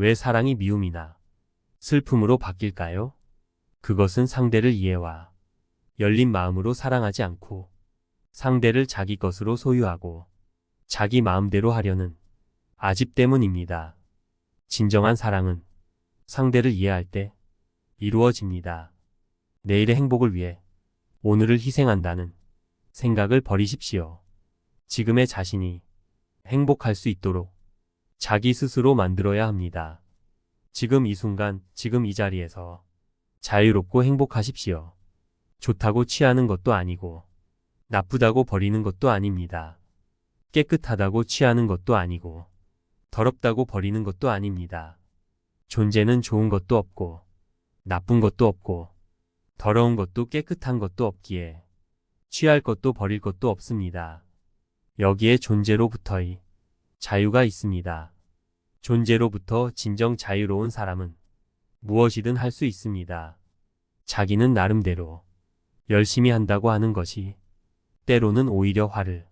왜 사랑이 미움이나 슬픔으로 바뀔까요? 그것은 상대를 이해와 열린 마음으로 사랑하지 않고 상대를 자기 것으로 소유하고 자기 마음대로 하려는 아집 때문입니다. 진정한 사랑은 상대를 이해할 때 이루어집니다. 내일의 행복을 위해 오늘을 희생한다는 생각을 버리십시오. 지금의 자신이 행복할 수 있도록 자기 스스로 만들어야 합니다. 지금 이 순간, 지금 이 자리에서 자유롭고 행복하십시오. 좋다고 취하는 것도 아니고, 나쁘다고 버리는 것도 아닙니다. 깨끗하다고 취하는 것도 아니고, 더럽다고 버리는 것도 아닙니다. 존재는 좋은 것도 없고, 나쁜 것도 없고, 더러운 것도 깨끗한 것도 없기에, 취할 것도 버릴 것도 없습니다. 여기에 존재로부터의 자유가 있습니다. 존재로부터 진정 자유로운 사람은 무엇이든 할 수 있습니다. 자기는 나름대로 열심히 한다고 하는 것이 때로는 오히려 화를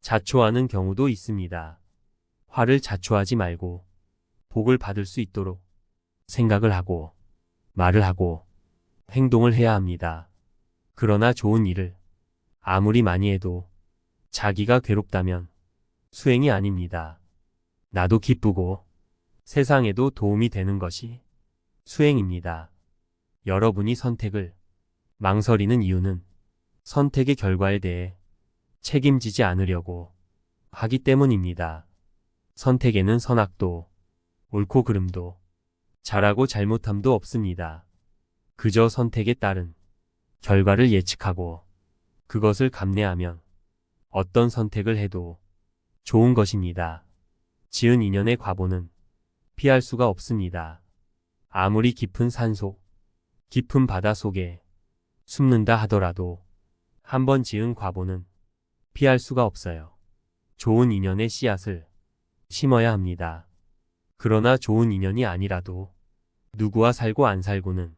자초하는 경우도 있습니다. 화를 자초하지 말고 복을 받을 수 있도록 생각을 하고 말을 하고 행동을 해야 합니다. 그러나 좋은 일을 아무리 많이 해도 자기가 괴롭다면 수행이 아닙니다. 나도 기쁘고 세상에도 도움이 되는 것이 수행입니다. 여러분이 선택을 망설이는 이유는 선택의 결과에 대해 책임지지 않으려고 하기 때문입니다. 선택에는 선악도, 옳고 그름도, 잘하고 잘못함도 없습니다. 그저 선택에 따른 결과를 예측하고 그것을 감내하면 어떤 선택을 해도 좋은 것입니다. 지은 인연의 과보는 피할 수가 없습니다. 아무리 깊은 산속, 깊은 바다 속에 숨는다 하더라도 한 번 지은 과보는 피할 수가 없어요. 좋은 인연의 씨앗을 심어야 합니다. 그러나 좋은 인연이 아니라도 누구와 살고 안 살고는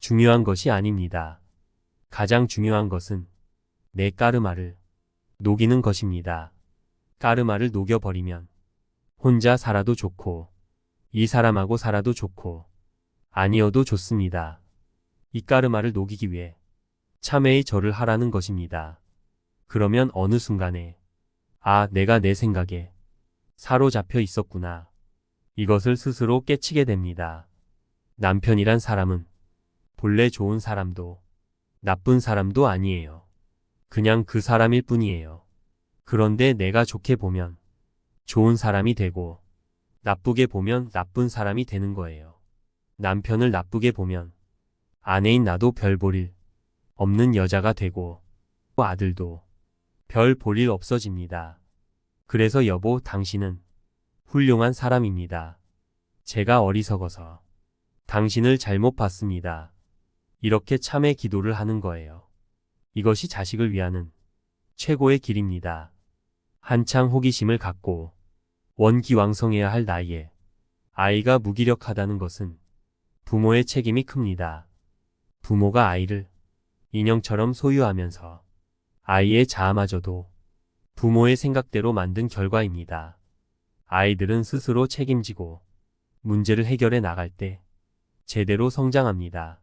중요한 것이 아닙니다. 가장 중요한 것은 내 까르마를 녹이는 것입니다. 까르마를 녹여버리면 혼자 살아도 좋고 이 사람하고 살아도 좋고 아니어도 좋습니다. 이 까르마를 녹이기 위해 참회의 절을 하라는 것입니다. 그러면 어느 순간에 아, 내가 내 생각에 사로잡혀 있었구나. 이것을 스스로 깨치게 됩니다. 남편이란 사람은 본래 좋은 사람도 나쁜 사람도 아니에요. 그냥 그 사람일 뿐이에요. 그런데 내가 좋게 보면 좋은 사람이 되고 나쁘게 보면 나쁜 사람이 되는 거예요. 남편을 나쁘게 보면 아내인 나도 별 볼 일 없는 여자가 되고 아들도 별 볼 일 없어집니다. 그래서 여보 당신은 훌륭한 사람입니다. 제가 어리석어서 당신을 잘못 봤습니다. 이렇게 참회 기도를 하는 거예요. 이것이 자식을 위하는 최고의 길입니다. 한창 호기심을 갖고 원기왕성해야 할 나이에 아이가 무기력하다는 것은 부모의 책임이 큽니다. 부모가 아이를 인형처럼 소유하면서 아이의 자아마저도 부모의 생각대로 만든 결과입니다. 아이들은 스스로 책임지고 문제를 해결해 나갈 때 제대로 성장합니다.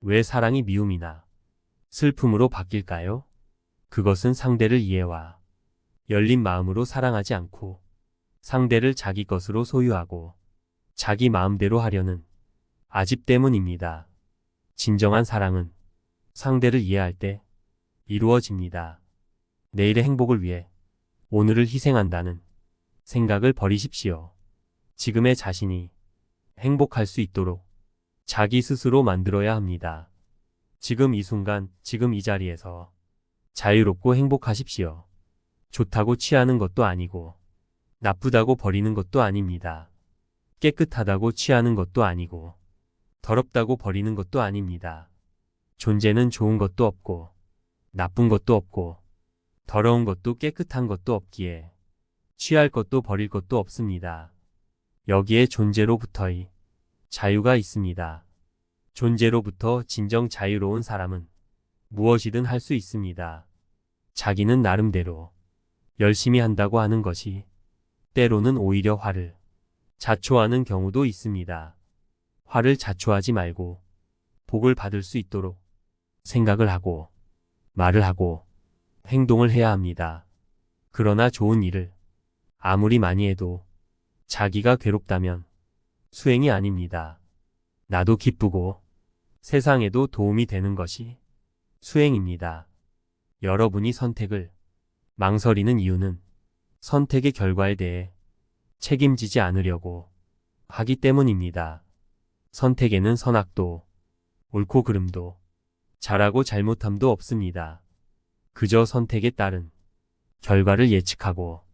왜 사랑이 미움이나 슬픔으로 바뀔까요? 그것은 상대를 이해와 열린 마음으로 사랑하지 않고 상대를 자기 것으로 소유하고 자기 마음대로 하려는 아집 때문입니다. 진정한 사랑은 상대를 이해할 때 이루어집니다. 내일의 행복을 위해 오늘을 희생한다는 생각을 버리십시오. 지금의 자신이 행복할 수 있도록 자기 스스로 만들어야 합니다. 지금 이 순간, 지금 이 자리에서 자유롭고 행복하십시오. 좋다고 취하는 것도 아니고, 나쁘다고 버리는 것도 아닙니다. 깨끗하다고 취하는 것도 아니고, 더럽다고 버리는 것도 아닙니다. 존재는 좋은 것도 없고, 나쁜 것도 없고, 더러운 것도 깨끗한 것도 없기에, 취할 것도 버릴 것도 없습니다. 여기에 존재로부터의 자유가 있습니다. 존재로부터 진정 자유로운 사람은 무엇이든 할 수 있습니다. 자기는 나름대로 열심히 한다고 하는 것이 때로는 오히려 화를 자초하는 경우도 있습니다. 화를 자초하지 말고 복을 받을 수 있도록 생각을 하고 말을 하고 행동을 해야 합니다. 그러나 좋은 일을 아무리 많이 해도 자기가 괴롭다면 수행이 아닙니다. 나도 기쁘고 세상에도 도움이 되는 것이 수행입니다. 여러분이 선택을 망설이는 이유는 선택의 결과에 대해 책임지지 않으려고 하기 때문입니다. 선택에는 선악도, 옳고 그름도, 잘하고 잘못함도 없습니다. 그저 선택에 따른 결과를 예측하고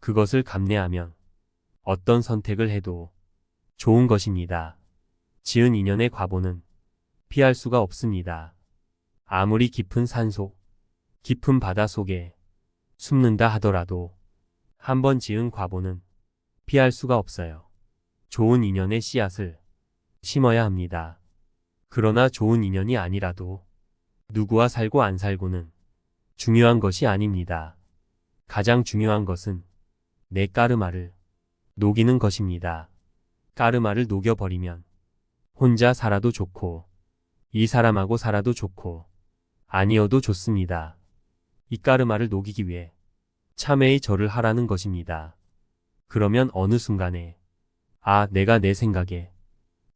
그것을 감내하면 어떤 선택을 해도 좋은 것입니다. 지은 인연의 과보는 피할 수가 없습니다. 아무리 깊은 산속, 깊은 바다 속에 숨는다 하더라도 한 번 지은 과보는 피할 수가 없어요. 좋은 인연의 씨앗을 심어야 합니다. 그러나 좋은 인연이 아니라도 누구와 살고 안 살고는 중요한 것이 아닙니다. 가장 중요한 것은 내 까르마를 녹이는 것입니다. 까르마를 녹여버리면 혼자 살아도 좋고 이 사람하고 살아도 좋고 아니어도 좋습니다. 이 까르마를 녹이기 위해 참회의 절을 하라는 것입니다. 그러면 어느 순간에 아, 내가 내 생각에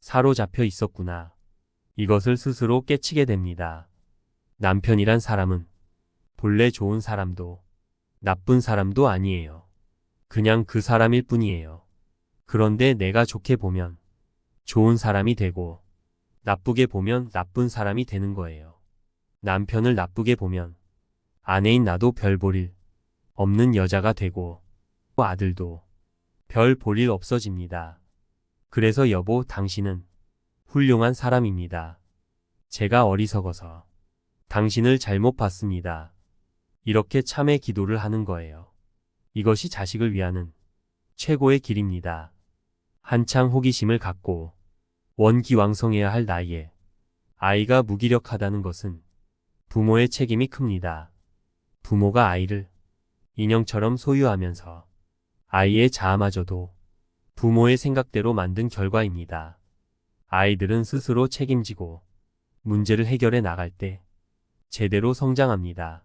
사로잡혀 있었구나. 이것을 스스로 깨치게 됩니다. 남편이란 사람은 본래 좋은 사람도 나쁜 사람도 아니에요. 그냥 그 사람일 뿐이에요. 그런데 내가 좋게 보면 좋은 사람이 되고 나쁘게 보면 나쁜 사람이 되는 거예요. 남편을 나쁘게 보면 아내인 나도 별 볼 일 없는 여자가 되고 아들도 별 볼 일 없어집니다. 그래서 여보 당신은 훌륭한 사람입니다. 제가 어리석어서 당신을 잘못 봤습니다. 이렇게 참회 기도를 하는 거예요. 이것이 자식을 위하는 최고의 길입니다. 한창 호기심을 갖고 원기왕성해야 할 나이에 아이가 무기력하다는 것은 부모의 책임이 큽니다. 부모가 아이를 인형처럼 소유하면서 아이의 자아마저도 부모의 생각대로 만든 결과입니다. 아이들은 스스로 책임지고 문제를 해결해 나갈 때 제대로 성장합니다.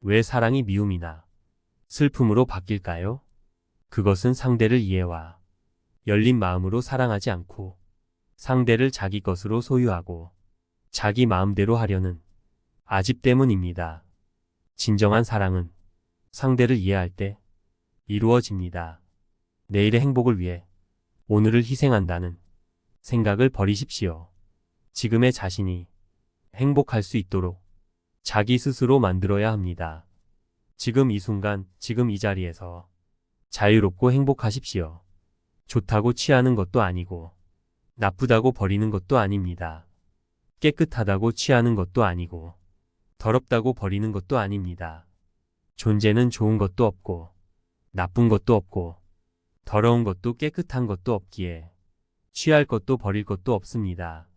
왜 사랑이 미움이나 슬픔으로 바뀔까요? 그것은 상대를 이해와 열린 마음으로 사랑하지 않고 상대를 자기 것으로 소유하고 자기 마음대로 하려는 아집 때문입니다. 진정한 사랑은 상대를 이해할 때 이루어집니다. 내일의 행복을 위해 오늘을 희생한다는 생각을 버리십시오. 지금의 자신이 행복할 수 있도록 자기 스스로 만들어야 합니다. 지금 이 순간, 지금 이 자리에서 자유롭고 행복하십시오. 좋다고 취하는 것도 아니고, 나쁘다고 버리는 것도 아닙니다. 깨끗하다고 취하는 것도 아니고, 더럽다고 버리는 것도 아닙니다. 존재는 좋은 것도 없고, 나쁜 것도 없고, 더러운 것도 깨끗한 것도 없기에, 취할 것도 버릴 것도 없습니다.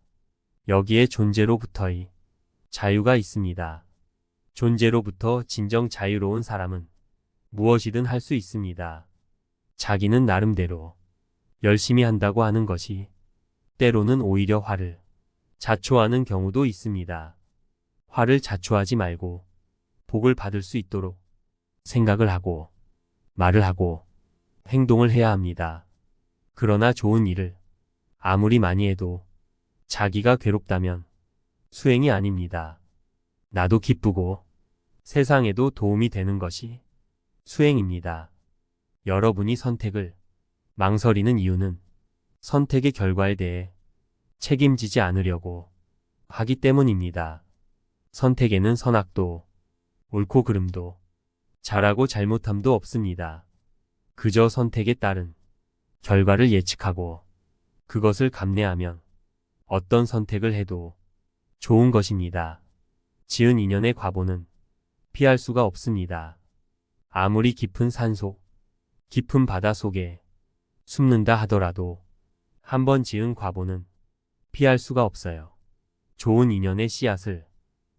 여기에 존재로부터의 자유가 있습니다. 존재로부터 진정 자유로운 사람은 무엇이든 할 수 있습니다. 자기는 나름대로 열심히 한다고 하는 것이 때로는 오히려 화를 자초하는 경우도 있습니다. 화를 자초하지 말고 복을 받을 수 있도록 생각을 하고 말을 하고 행동을 해야 합니다. 그러나 좋은 일을 아무리 많이 해도 자기가 괴롭다면 수행이 아닙니다. 나도 기쁘고 세상에도 도움이 되는 것이 수행입니다. 여러분이 선택을 망설이는 이유는 선택의 결과에 대해 책임지지 않으려고 하기 때문입니다. 선택에는 선악도, 옳고 그름도, 잘하고 잘못함도 없습니다. 그저 선택에 따른 결과를 예측하고 그것을 감내하면 어떤 선택을 해도 좋은 것입니다. 지은 인연의 과보는 피할 수가 없습니다. 아무리 깊은 산속, 깊은 바다 속에 숨는다 하더라도 한번 지은 과보는 피할 수가 없어요. 좋은 인연의 씨앗을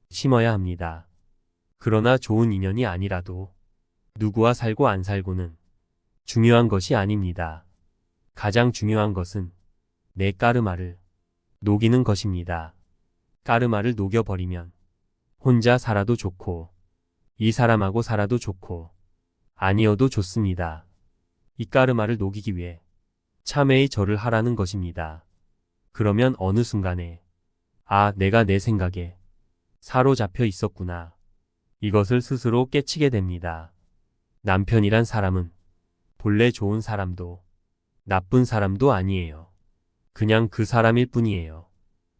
심어야 합니다. 그러나 좋은 인연이 아니라도 누구와 살고 안 살고는 중요한 것이 아닙니다. 가장 중요한 것은 내 까르마를 녹이는 것입니다. 까르마를 녹여버리면 혼자 살아도 좋고 이 사람하고 살아도 좋고 아니어도 좋습니다. 이 까르마를 녹이기 위해 참회의 절을 하라는 것입니다. 그러면 어느 순간에 아, 내가 내 생각에 사로잡혀 있었구나. 이것을 스스로 깨치게 됩니다. 남편이란 사람은 본래 좋은 사람도 나쁜 사람도 아니에요. 그냥 그 사람일 뿐이에요.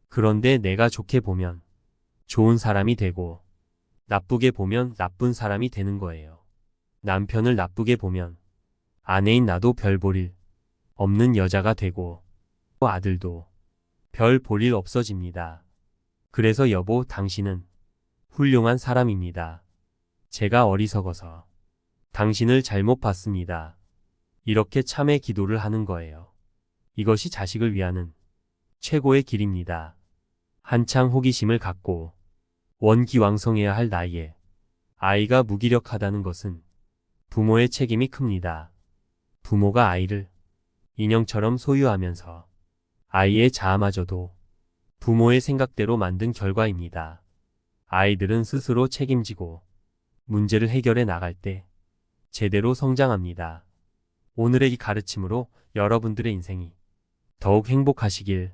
그런데 내가 좋게 보면 좋은 사람이 되고 나쁘게 보면 나쁜 사람이 되는 거예요. 남편을 나쁘게 보면 아내인 나도 별볼일 없는 여자가 되고 아들도 별 볼 일 없어집니다. 그래서 여보 당신은 훌륭한 사람입니다. 제가 어리석어서 당신을 잘못 봤습니다. 이렇게 참회 기도를 하는 거예요. 이것이 자식을 위하는 최고의 길입니다. 한창 호기심을 갖고 원기왕성해야 할 나이에 아이가 무기력하다는 것은 부모의 책임이 큽니다. 부모가 아이를 인형처럼 소유하면서 아이의 자아마저도 부모의 생각대로 만든 결과입니다. 아이들은 스스로 책임지고 문제를 해결해 나갈 때 제대로 성장합니다. 오늘의 이 가르침으로 여러분들의 인생이 더욱 행복하시길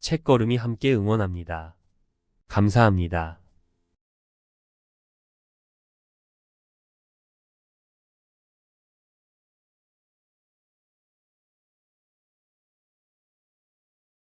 책걸음이 함께 응원합니다. 감사합니다.